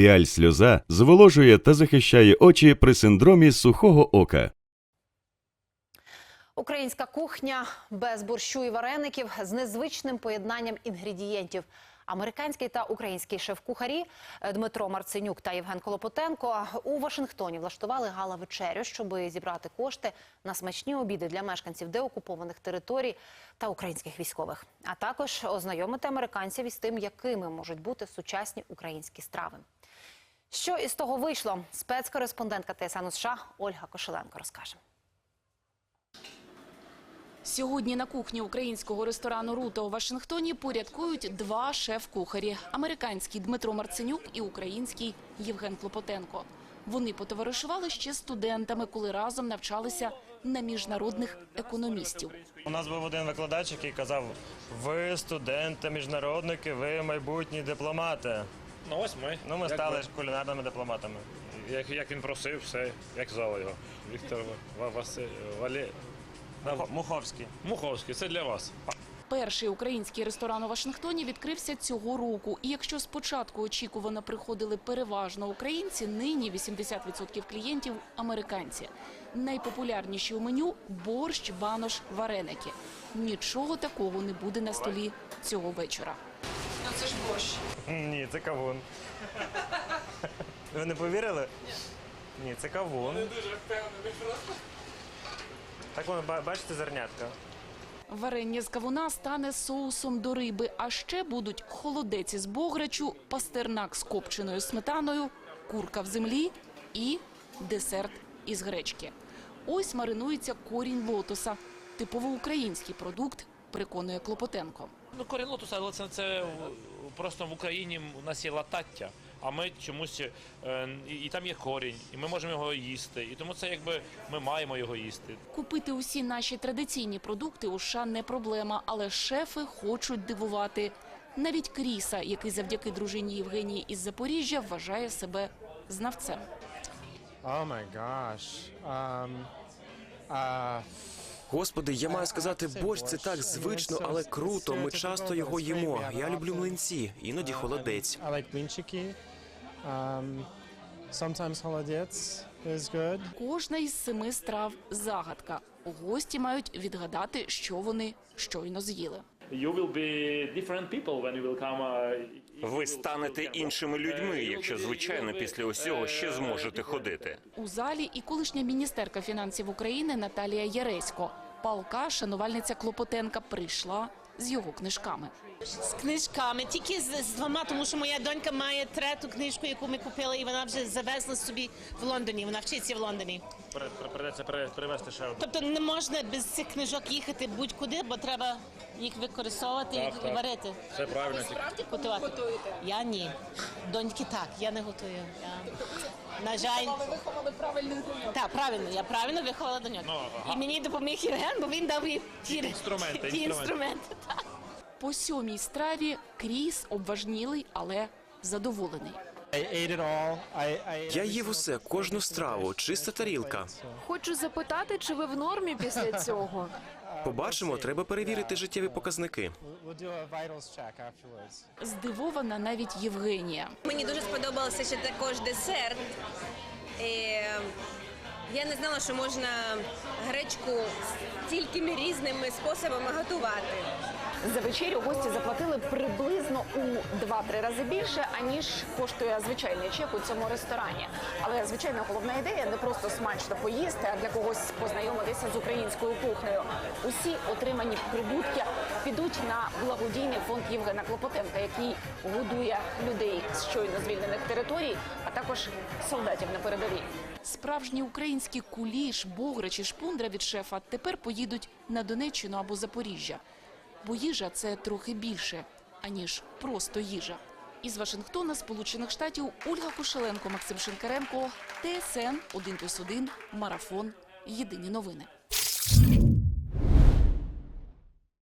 Піаль сльоза зволожує та захищає очі при синдромі сухого ока. Українська кухня без борщу і вареників з незвичним поєднанням інгредієнтів. Американський та український шеф-кухарі е, Дмитро Марценюк та Євген Колопотенко у Вашингтоні влаштували гала-вечерю, щоб зібрати кошти на смачні обіди для мешканців деокупованих територій та українських військових, а також ознайомити американців із тим, якими можуть бути сучасні українські страви. Що із того вийшло? Спецкореспондентка ТСН США Ольга Кошеленко розкаже. Сьогодні на кухні українського ресторану «Рута» у Вашингтоні порядкують два шеф-кухарі – американський Дмитро Марценюк і український Євген Клопотенко. Вони потоваришували ще студентами, коли разом навчалися на міжнародних економістів. У нас був один викладач, який казав: ви студенти, міжнародники, ви майбутні дипломати. Ну ось ми. Ну, ми Як стали ж кулінарними дипломатами. Як, як він просив, все, як звали його. Віктор Ва- Василь Валі... Мухо- Муховський. Муховський, це для вас. Перший український ресторан у Вашингтоні відкрився цього року. І якщо спочатку очікувано приходили переважно українці, нині 80% клієнтів – американці. Найпопулярніші у меню – борщ, банош, вареники. Нічого такого не буде на столі цього вечора. М, Ні, це кавун. Ви не повірили? Ні, це кавун. Не дуже впевнений просто. Так воно, бачите, зернятка. Варення з кавуна стане соусом до риби, а ще будуть холодець із бограчу, пастернак з копченою сметаною, курка в землі і десерт із гречки. Ось маринується корінь лотоса, типово український продукт, переконує Клопотенко. Ну, корінь лотоса, але це, це просто в Україні у нас є латаття, а ми чомусь е, і, і там є корінь, і ми можемо його їсти. І тому це якби ми маємо його їсти. Купити усі наші традиційні продукти у США не проблема, але шефи хочуть дивувати. Навіть Кріса, який завдяки дружині Євгенії із Запоріжжя вважає себе знавцем. Oh my gosh. Um, uh, Господи, я маю сказати, борщ це так звично, але круто. Ми часто його їмо. Я люблю млинці, іноді холодець. Um, sometimes холодець is good. Кожна із семи страв загадка. Гості мають відгадати, що вони щойно з'їли. you will be different people when you will come. Uh, Ви станете іншими людьми, якщо звичайно після усього ще зможете ходити. У залі і колишня міністерка фінансів України Наталія Яресько. Палка, шанувальниця Клопотенка, прийшла з його книжками. З книжками, тільки з, з двома, тому що моя донька має трету книжку, яку ми купили, і вона вже завезла собі в Лондоні. Вона вчиться в Лондоні. При- при- Придеться при- привезти ще одну. Тобто не можна без цих книжок їхати будь-куди, бо треба їх використовувати Так, і так. варити. Це правильно. Готувати. готуєте? Я ні. Доньки так, я не готую. Я... На жаль, ви виховали правильно Так, правильно, я правильно виховала доньок. І мені допоміг Євген, бо він дав їй ті Інструменти, ті інструменти. інструменти. Так. По сьомій страві Кріс обважнілий, але задоволений. Я їв усе, кожну страву, чиста тарілка. Хочу запитати, чи ви в нормі після цього? Побачимо, треба перевірити життєві показники. Здивована навіть Євгенія. Мені дуже сподобався ще також десерт. Е, я не знала, що можна гречку стількими різними способами готувати. За вечерю гості заплатили приблизно у 2-3 рази більше, аніж коштує звичайний чек у цьому ресторані. Але звичайно, головна ідея не просто смачно поїсти, а для когось познайомитися з українською кухнею. Усі отримані прибутки підуть на благодійний фонд Євгена Клопотенка, який годує людей з щойно звільнених територій, а також солдатів на передовій. Справжні українські куліш, бограч і шпундра від шефа тепер поїдуть на Донеччину або Запоріжжя. Бо їжа – це трохи більше, аніж просто їжа. Із Вашингтона, Сполучених Штатів, Ольга Кошеленко, Максим Шинкаренко, ТСН 1+,1, Марафон. Єдині новини.